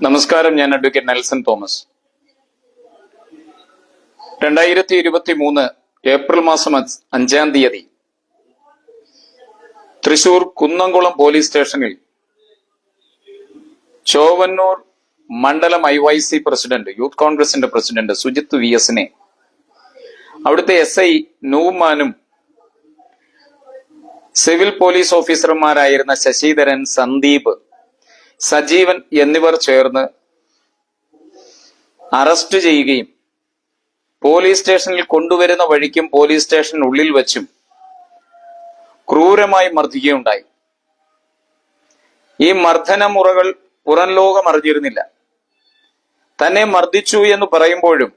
നമസ്കാരം ഞാൻ advocate Nelson Thomas. രണ്ടായിരത്തി ഇരുപത്തി മൂന്ന് ഏപ്രിൽ മാസം അഞ്ച് തീയതി തൃശൂർ കുന്നംകുളം പോലീസ് സ്റ്റേഷനിൽ ചോവന്നൂർ മണ്ഡലം I Y C president youth കോൺഗ്രസിന്റെ പ്രസിഡന്റ് സുജിത് വി എസിനെ അവിടുത്തെ എസ് ഐ നൂമാനും സിവിൽ പോലീസ് ഓഫീസർമാരായിരുന്ന ശശിധരൻ സന്ദീപ് സജീവൻ എന്നിവർ ചേർന്ന് അറസ്റ്റ് ചെയ്യുകയും പോലീസ് സ്റ്റേഷനിൽ കൊണ്ടുവരുന്ന വഴിക്കും പോലീസ് സ്റ്റേഷനുള്ളിൽ വെച്ചും ക്രൂരമായി മർദ്ദിക്കുകയുണ്ടായി. ഈ മർദ്ദന മുറകൾ പുറം ലോകം അറിഞ്ഞിരുന്നില്ല. തന്നെ മർദ്ദിച്ചു എന്ന് പറയുമ്പോഴും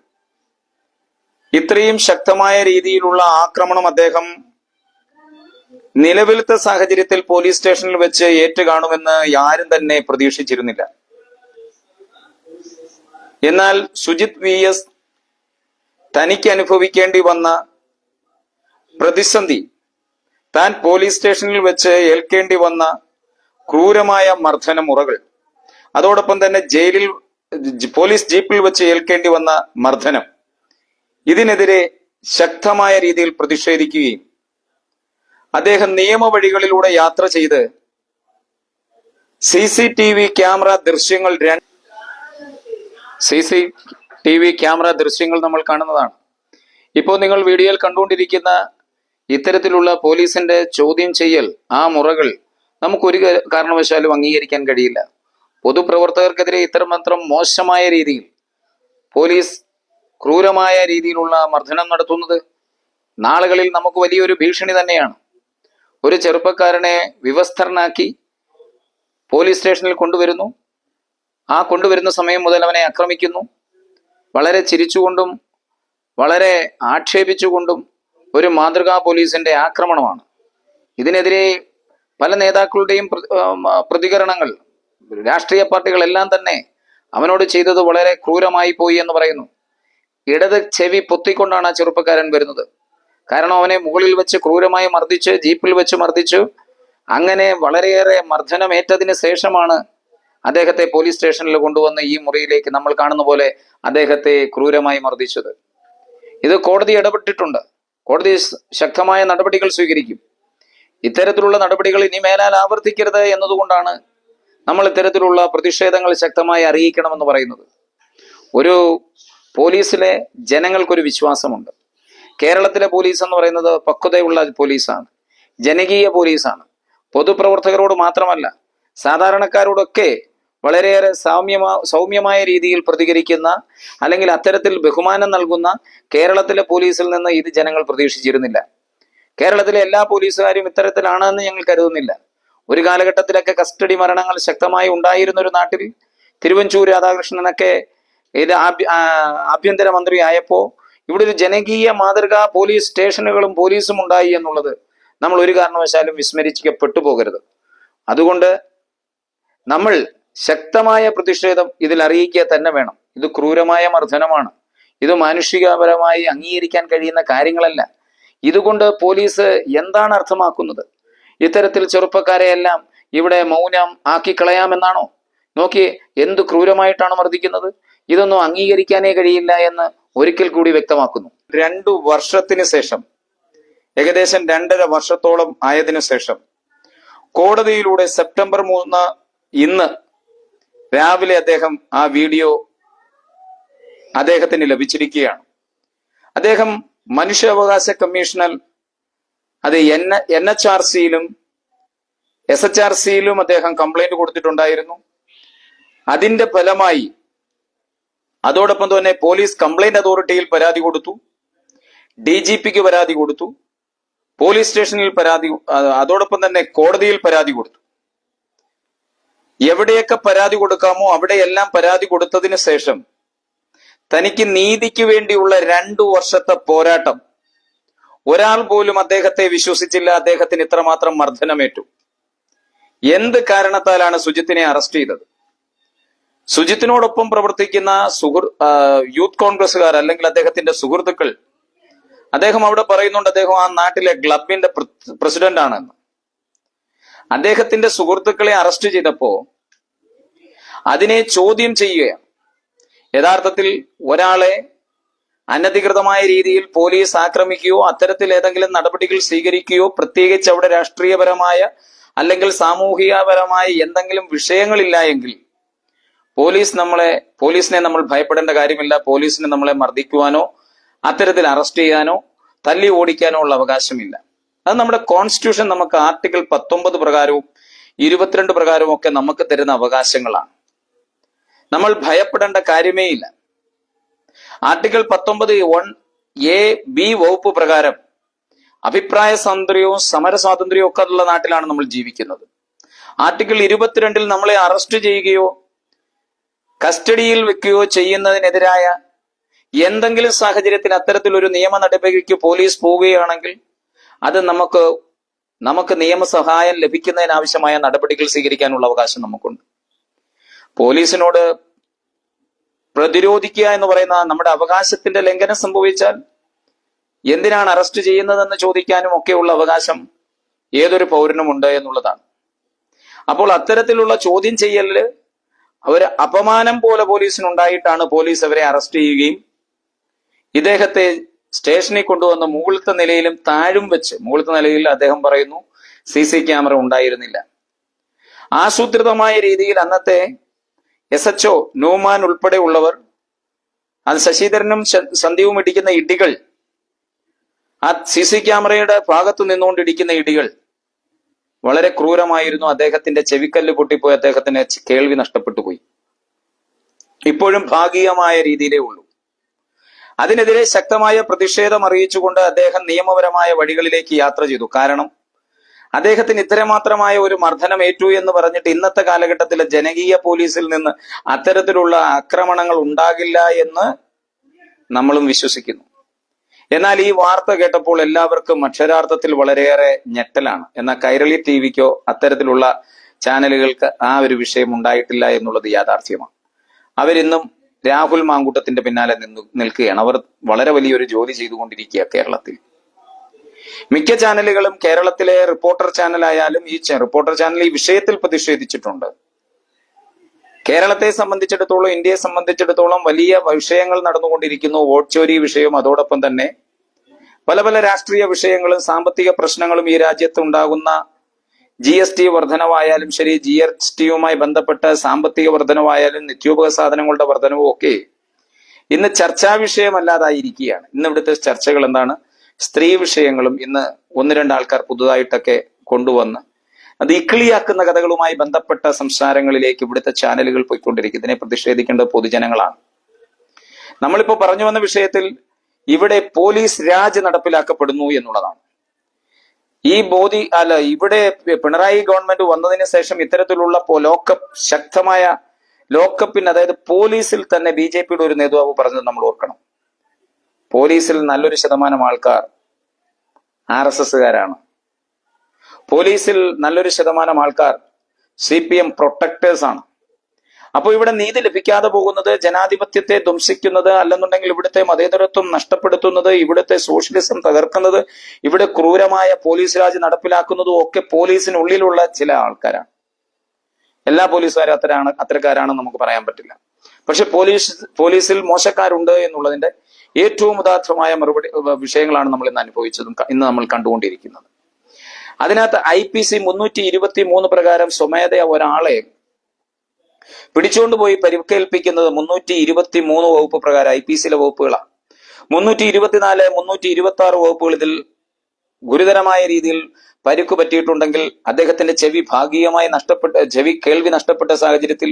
ഇത്രയും ശക്തമായ രീതിയിലുള്ള ആക്രമണം അദ്ദേഹം നിലവിലത്തെ സാഹചര്യത്തിൽ പോലീസ് സ്റ്റേഷനിൽ വെച്ച് ഏറ്റുകാണുമെന്ന് ആരും തന്നെ പ്രതീക്ഷിച്ചിരുന്നില്ല. എന്നാൽ സുജിത് വി എസ് തനിക്ക് അനുഭവിക്കേണ്ടി വന്ന പ്രതിസന്ധി താൻ പോലീസ് സ്റ്റേഷനിൽ വെച്ച് ഏൽക്കേണ്ടി വന്ന ക്രൂരമായ മർദ്ദന മുറകൾ അതോടൊപ്പം തന്നെ ജയിലിൽ പോലീസ് ജീപ്പിൽ വെച്ച് ഏൽക്കേണ്ടി വന്ന മർദ്ദനം ഇതിനെതിരെ ശക്തമായ രീതിയിൽ പ്രതിഷേധിക്കുകയും അദ്ദേഹം നിയമവഴികളിലൂടെ യാത്ര ചെയ്ത് C C T V camera ദൃശ്യങ്ങൾ C C T V camera ദൃശ്യങ്ങൾ നമ്മൾ കാണുന്നതാണ്. ഇപ്പോൾ നിങ്ങൾ വീഡിയോയിൽ കണ്ടുകൊണ്ടിരിക്കുന്ന ഇത്തരത്തിലുള്ള പോലീസിന്റെ ചോദ്യം ചെയ്യൽ ആ മുറകൾ നമുക്കൊരു കാരണവശാലും അംഗീകരിക്കാൻ കഴിയില്ല. പൊതുപ്രവർത്തകർക്കെതിരെ ഇത്രമാത്രം മോശമായ രീതിയിൽ പോലീസ് ക്രൂരമായ രീതിയിലുള്ള മർദ്ദനം നടത്തുന്നത് നാളുകളിൽ നമുക്ക് വലിയൊരു ഭീഷണി തന്നെയാണ്. ഒരു ചെറുപ്പക്കാരനെ വിവസ്ത്രനാക്കി പോലീസ് സ്റ്റേഷനിൽ കൊണ്ടുവരുന്നു. ആ കൊണ്ടുവരുന്ന സമയം മുതൽ അവനെ ആക്രമിക്കുന്നു. വളരെ ചിരിച്ചുകൊണ്ടും വളരെ ആക്ഷേപിച്ചുകൊണ്ടും ഒരു മാതൃകാ പോലീസിന്റെ ആക്രമണമാണ്. ഇതിനെതിരെ പല നേതാക്കളുടെയും പ്രതികരണങ്ങൾ രാഷ്ട്രീയ പാർട്ടികളെല്ലാം തന്നെ അവനോട് ചെയ്തത് വളരെ ക്രൂരമായി പോയി എന്ന് പറയുന്നു. ഇടത് ചെവി പൊത്തിക്കൊണ്ടാണ് ആ ചെറുപ്പക്കാരൻ വരുന്നത്. കാരണം അവനെ മുകളിൽ വെച്ച് ക്രൂരമായി മർദ്ദിച്ച് ജീപ്പിൽ വെച്ച് മർദ്ദിച്ചു. അങ്ങനെ വളരെയേറെ മർദ്ദനമേറ്റതിന് ശേഷമാണ് അദ്ദേഹത്തെ പോലീസ് സ്റ്റേഷനിൽ കൊണ്ടുവന്ന് ഈ മുറിയിലേക്ക് നമ്മൾ കാണുന്ന പോലെ അദ്ദേഹത്തെ ക്രൂരമായി മർദ്ദിച്ചത്. ഇത് കോടതി ഇടപെട്ടിട്ടുണ്ട്. കോടതി ശക്തമായ നടപടികൾ സ്വീകരിക്കും. ഇത്തരത്തിലുള്ള നടപടികൾ ഇനി മേലാൽ ആവർത്തിക്കരുത് എന്നതുകൊണ്ടാണ് നമ്മൾ ഇത്തരത്തിലുള്ള പ്രതിഷേധങ്ങൾ ശക്തമായി അറിയിക്കണമെന്ന് പറയുന്നത്. ഒരു പോലീസിലെ ജനങ്ങൾക്കൊരു വിശ്വാസമുണ്ട്. കേരളത്തിലെ പോലീസ് എന്ന് പറയുന്നത് പക്വതയുള്ള പോലീസാണ് ജനകീയ പോലീസാണ് പൊതുപ്രവർത്തകരോട് മാത്രമല്ല സാധാരണക്കാരോടൊക്കെ വളരെയേറെ സൗമ്യമാ സൗമ്യമായ രീതിയിൽ പ്രതികരിക്കുന്ന അല്ലെങ്കിൽ അത്തരത്തിൽ ബഹുമാനം നൽകുന്ന കേരളത്തിലെ പോലീസിൽ നിന്ന് ഇത് ജനങ്ങൾ പ്രതീക്ഷിച്ചിരുന്നില്ല. കേരളത്തിലെ എല്ലാ പോലീസുകാരും ഇത്തരത്തിലാണെന്ന് ഞങ്ങൾ കരുതുന്നില്ല. ഒരു കാലഘട്ടത്തിലൊക്കെ കസ്റ്റഡി മരണങ്ങൾ ശക്തമായി ഉണ്ടായിരുന്ന ഒരു നാട്ടിൽ തിരുവഞ്ചൂർ രാധാകൃഷ്ണനൊക്കെ ഇത് ആഭ്യ- ആ, ആഭ്യന്തര മന്ത്രി ആയപ്പോ ഇവിടെ ഒരു ജനകീയ മാതൃകാ പോലീസ് സ്റ്റേഷനുകളും പോലീസും ഉണ്ടായി എന്നുള്ളത് നമ്മൾ ഒരു കാരണവശാലും വിസ്മരിക്കപ്പെട്ടു പോകരുത്. അതുകൊണ്ട് നമ്മൾ ശക്തമായ പ്രതിഷേധം ഇതിൽ അറിയിക്കുക തന്നെ വേണം. ഇത് ക്രൂരമായ മർദ്ദനമാണ്. ഇത് മാനുഷികപരമായി അംഗീകരിക്കാൻ കഴിയുന്ന കാര്യങ്ങളല്ല. ഇതുകൊണ്ട് പോലീസ് എന്താണ് അർത്ഥമാക്കുന്നത്? ഇത്തരത്തിൽ ചെറുപ്പക്കാരെ എല്ലാം ഇവിടെ മൗനം ആക്കിക്കളയാമെന്നാണോ? നോക്കി എന്ത് ക്രൂരമായിട്ടാണ് മർദ്ദിക്കുന്നത്? ഇതൊന്നും അംഗീകരിക്കാനേ കഴിയില്ല എന്ന് ഒരിക്കൽ കൂടി വ്യക്തമാക്കുന്നു. രണ്ടു വർഷത്തിന് ശേഷം ഏകദേശം രണ്ടര വർഷത്തോളം ആയതിനു ശേഷം കോടതിയിലൂടെ സെപ്റ്റംബർ മൂന്ന് ഇന്ന് രാവിലെ അദ്ദേഹം ആ വീഡിയോ അദ്ദേഹത്തിന് ലഭിച്ചിരിക്കുകയാണ്. അദ്ദേഹം മനുഷ്യാവകാശ കമ്മീഷണൽ അത് എൻ എൻ എച്ച് ആർ സിയിലും എസ് എച്ച് ആർ സിയിലും അദ്ദേഹം കംപ്ലൈന്റ് കൊടുത്തിട്ടുണ്ടായിരുന്നു. അതിന്റെ ഫലമായി അതോടൊപ്പം തന്നെ പോലീസ് കംപ്ലൈന്റ് അതോറിറ്റിയിൽ പരാതി കൊടുത്തു. ഡി ജി പിക്ക് പരാതി കൊടുത്തു. പോലീസ് സ്റ്റേഷനിൽ പരാതി അതോടൊപ്പം തന്നെ കോടതിയിൽ പരാതി കൊടുത്തു. എവിടെയൊക്കെ പരാതി കൊടുക്കാമോ അവിടെയെല്ലാം പരാതി കൊടുത്തതിന് ശേഷം തനിക്ക് നീതിക്ക് വേണ്ടിയുള്ള രണ്ടു വർഷത്തെ പോരാട്ടം. ഒരാൾ പോലും അദ്ദേഹത്തെ വിശ്വസിച്ചില്ല അദ്ദേഹത്തിന് ഇത്രമാത്രം മർദ്ദനമേറ്റു. എന്ത് കാരണത്താലാണ് സുജിത്തിനെ അറസ്റ്റ് ചെയ്തത്? സുജിത്തിനോടൊപ്പം പ്രവർത്തിക്കുന്ന സുഹൃ യൂത്ത് കോൺഗ്രസ്സുകാർ അല്ലെങ്കിൽ അദ്ദേഹത്തിന്റെ സുഹൃത്തുക്കൾ അദ്ദേഹം അവിടെ പറയുന്നുണ്ട് അദ്ദേഹം ആ നാട്ടിലെ ക്ലബിന്റെ പ്രസിഡന്റ് ആണെന്ന് അദ്ദേഹത്തിന്റെ സുഹൃത്തുക്കളെ അറസ്റ്റ് ചെയ്തപ്പോ അതിനെ ചോദ്യം ചെയ്യുകയാണ്. യഥാർത്ഥത്തിൽ ഒരാളെ അനധികൃതമായ രീതിയിൽ പോലീസ് ആക്രമിക്കുകയോ അത്തരത്തിൽ ഏതെങ്കിലും നടപടികൾ സ്വീകരിക്കുകയോ പ്രത്യേകിച്ച് അവിടെ രാഷ്ട്രീയപരമായ അല്ലെങ്കിൽ സാമൂഹികപരമായ എന്തെങ്കിലും വിഷയങ്ങളില്ല എങ്കിൽ പോലീസ് നമ്മളെ പോലീസിനെ നമ്മൾ ഭയപ്പെടേണ്ട കാര്യമില്ല. പോലീസിനെ നമ്മളെ മർദ്ദിക്കുവാനോ അത്തരത്തിൽ അറസ്റ്റ് ചെയ്യാനോ തല്ലി ഓടിക്കാനോ ഉള്ള അവകാശമില്ല. അത് നമ്മുടെ കോൺസ്റ്റിറ്റ്യൂഷൻ നമുക്ക് ആർട്ടിക്കിൾ പത്തൊമ്പത് പ്രകാരവും ഇരുപത്തിരണ്ട് പ്രകാരവും ഒക്കെ നമുക്ക് തരുന്ന അവകാശങ്ങളാണ്. നമ്മൾ ഭയപ്പെടേണ്ട കാര്യമേ ഇല്ല. ആർട്ടിക്കിൾ പത്തൊമ്പത് വൺ എ ബി വകുപ്പ് പ്രകാരം അഭിപ്രായ സ്വാതന്ത്ര്യവും സമര സ്വാതന്ത്ര്യവും ഒക്കെ ഉള്ള നാട്ടിലാണ് നമ്മൾ ജീവിക്കുന്നത്. ആർട്ടിക്കിൾ ഇരുപത്തിരണ്ടിൽ നമ്മളെ അറസ്റ്റ് ചെയ്യുകയോ കസ്റ്റഡിയിൽ വെക്കുകയോ ചെയ്യുന്നതിനെതിരായ എന്തെങ്കിലും സാഹചര്യത്തിൽ അത്തരത്തിലൊരു നിയമ നടപടിക്ക് പോലീസ് പോവുകയാണെങ്കിൽ അത് നമുക്ക് നമുക്ക് നിയമസഹായം ലഭിക്കുന്നതിനാവശ്യമായ നടപടികൾ സ്വീകരിക്കാനുള്ള അവകാശം നമുക്കുണ്ട്. പോലീസിനോട് പ്രതിരോധിക്കുക എന്ന് പറയുന്ന നമ്മുടെ അവകാശത്തിന്റെ ലംഘനം സംഭവിച്ചാൽ എന്തിനാണ് അറസ്റ്റ് ചെയ്യുന്നതെന്ന് ചോദിക്കാനും ഒക്കെയുള്ള അവകാശം ഏതൊരു പൗരനും ഉണ്ട് എന്നുള്ളതാണ്. അപ്പോൾ അത്തരത്തിലുള്ള ചോദ്യം ചെയ്യലിൽ ഒരു അപമാനം പോലെ പോലീസിനുണ്ടായിട്ടാണ് പോലീസ് അവരെ അറസ്റ്റ് ചെയ്യുകയും ഇദ്ദേഹത്തെ സ്റ്റേഷനിൽ കൊണ്ടുവന്ന മുകളിലത്തെ നിലയിലും താഴും വെച്ച് മുകളിലത്തെ നിലയിൽ അദ്ദേഹം പറയുന്നു സി സി ക്യാമറ ഉണ്ടായിരുന്നില്ല. ആസൂത്രിതമായ രീതിയിൽ അന്നത്തെ എസ് എച്ച് ഒ നൂമാൻ ഉൾപ്പെടെ ഉള്ളവർ അത് ശശിധരനും സന്ധ്യവും ഇടിക്കുന്ന ഇടികൾ ആ സി സി ക്യാമറയുടെ ഭാഗത്ത് നിന്നുകൊണ്ട് ഇടിക്കുന്ന ഇടികൾ വളരെ ക്രൂരമായിരുന്നു അദ്ദേഹത്തിന്റെ ചെവിക്കല്ല് പൊട്ടിപ്പോയി അദ്ദേഹത്തിന് കേൾവി നഷ്ടപ്പെട്ടു പോയി. ഇപ്പോഴും ഭാഗികമായ രീതിയിലേ ഉള്ളൂ. അതിനെതിരെ ശക്തമായ പ്രതിഷേധം അറിയിച്ചുകൊണ്ട് അദ്ദേഹം നിയമപരമായ വഴികളിലേക്ക് യാത്ര ചെയ്തു. കാരണം അദ്ദേഹത്തിന് ഇത്രമാത്രമായ ഒരു മർദ്ദനം ഏറ്റു എന്ന് പറഞ്ഞിട്ട് ഇന്നത്തെ കാലഘട്ടത്തിലെ ജനകീയ പോലീസിൽ നിന്ന് അത്തരത്തിലുള്ള ആക്രമണങ്ങൾ ഉണ്ടാകില്ല എന്ന് നമ്മളും വിശ്വസിക്കുന്നു. എന്നാൽ ഈ വാർത്ത കേട്ടപ്പോൾ എല്ലാവർക്കും അക്ഷരാർത്ഥത്തിൽ വളരെയേറെ ഞെട്ടലാണ്. എന്നാൽ കൈരളി ടി വിക്കോ അത്തരത്തിലുള്ള ചാനലുകൾക്ക് ആ ഒരു വിഷയം ഉണ്ടായിട്ടില്ല എന്നുള്ളത് യാഥാർത്ഥ്യമാണ്. അവരിന്നും രാഹുൽ മാങ്കൂട്ടത്തിന്റെ പിന്നാലെ നിന്നു നിൽക്കുകയാണ്. അവർ വളരെ വലിയൊരു ജോലി ചെയ്തുകൊണ്ടിരിക്കുക കേരളത്തിൽ. മിക്ക ചാനലുകളും കേരളത്തിലെ റിപ്പോർട്ടർ ചാനലായാലും ഈ റിപ്പോർട്ടർ ചാനൽ ഈ വിഷയത്തിൽ പ്രതിഷേധിച്ചിട്ടുണ്ട്. കേരളത്തെ സംബന്ധിച്ചിടത്തോളം ഇന്ത്യയെ സംബന്ധിച്ചിടത്തോളം വലിയ വിഷയങ്ങൾ നടന്നുകൊണ്ടിരിക്കുന്നു. വോട്ട് ചോരി വിഷയവും അതോടൊപ്പം തന്നെ പല പല രാഷ്ട്രീയ വിഷയങ്ങളും സാമ്പത്തിക പ്രശ്നങ്ങളും ഈ രാജ്യത്ത് ഉണ്ടാകുന്ന ജി എസ് ടി വർധനവായാലും ശരി ജി എസ് ടിയുമായി ബന്ധപ്പെട്ട സാമ്പത്തിക വർധനവായാലും നിത്യോപക സാധനങ്ങളുടെ വർധനവും ഒക്കെ ഇന്ന് ചർച്ചാ വിഷയമല്ലാതായിരിക്കുകയാണ്. ഇന്ന് ഇവിടുത്തെ ചർച്ചകൾ എന്താണ്? സ്ത്രീ വിഷയങ്ങളും ഇന്ന് ഒന്ന് രണ്ട് ആൾക്കാർ പുതുതായിട്ടൊക്കെ കൊണ്ടുവന്ന് അത് ഇക്കിളിയാക്കുന്ന കഥകളുമായി ബന്ധപ്പെട്ട സംസാരങ്ങളിലേക്ക് ഇവിടുത്തെ ചാനലുകൾ പോയിക്കൊണ്ടിരിക്കും ഇതിനെ പ്രതിഷേധിക്കേണ്ടത് പൊതുജനങ്ങളാണ്. നമ്മളിപ്പോ പറഞ്ഞു വന്ന വിഷയത്തിൽ ഇവിടെ പോലീസ് രാജ് നടപ്പിലാക്കപ്പെടുന്നു എന്നുള്ളതാണ്. ഈ ബോധി അല്ല ഇവിടെ പിണറായി ഗവൺമെന്റ് വന്നതിന് ശേഷം ഇത്തരത്തിലുള്ള ലോക്കപ്പ് ശക്തമായ ലോക്കപ്പിന് അതായത് പോലീസിൽ തന്നെ ബി ജെ പിയുടെ ഒരു നേതാവ് പറഞ്ഞത് നമ്മൾ ഓർക്കണം. പോലീസിൽ നല്ലൊരു ശതമാനം ആൾക്കാർ ആർ എസ് എസ്സുകാരാണ്. പോലീസിൽ നല്ലൊരു ശതമാനം ആൾക്കാർ സി പി എം പ്രൊട്ടക്ടേഴ്സ് ആണ്. അപ്പോൾ ഇവിടെ നീതി ലഭിക്കാതെ പോകുന്നത് ജനാധിപത്യത്തെ ധ്വംസിക്കുന്നത് അല്ലെന്നുണ്ടെങ്കിൽ ഇവിടുത്തെ മതേതരത്വം നഷ്ടപ്പെടുത്തുന്നത് ഇവിടുത്തെ സോഷ്യലിസം തകർക്കുന്നത് ഇവിടെ ക്രൂരമായ പോലീസ് രാജ് നടപ്പിലാക്കുന്നതും ഒക്കെ പോലീസിനുള്ളിലുള്ള ചില ആൾക്കാരാണ്. എല്ലാ പോലീസുകാരും അത്തരാണ് അത്തരക്കാരാണെന്ന് നമുക്ക് പറയാൻ പറ്റില്ല. പക്ഷെ പോലീസ് പോലീസിൽ മോശക്കാരുണ്ട് എന്നുള്ളതിന്റെ ഏറ്റവും ഉദാത്തമായ മറുപടി വിഷയങ്ങളാണ് നമ്മൾ ഇന്ന് അനുഭവിച്ചതും ഇന്ന് നമ്മൾ കണ്ടുകൊണ്ടിരിക്കുന്നത്. അതിനകത്ത് ഐ പി സി മുന്നൂറ്റി ഇരുപത്തി മൂന്ന് പ്രകാരം സ്വമേധയ ഒരാളെ പിടിച്ചുകൊണ്ട് പോയി പരിക്കേൽപ്പിക്കുന്നത് മുന്നൂറ്റി ഇരുപത്തി മൂന്ന് വകുപ്പ് പ്രകാരം ഐ പി സിയിലെ വകുപ്പുകളാണ്. മുന്നൂറ്റി ഇരുപത്തിനാല് മുന്നൂറ്റി ഇരുപത്തി ആറ് വകുപ്പുകൾ ഇതിൽ ഗുരുതരമായ രീതിയിൽ പരിക്ക് പറ്റിയിട്ടുണ്ടെങ്കിൽ അദ്ദേഹത്തിന്റെ ചെവി ഭാഗികമായി നഷ്ടപ്പെട്ട ചെവി കേൾവി നഷ്ടപ്പെട്ട സാഹചര്യത്തിൽ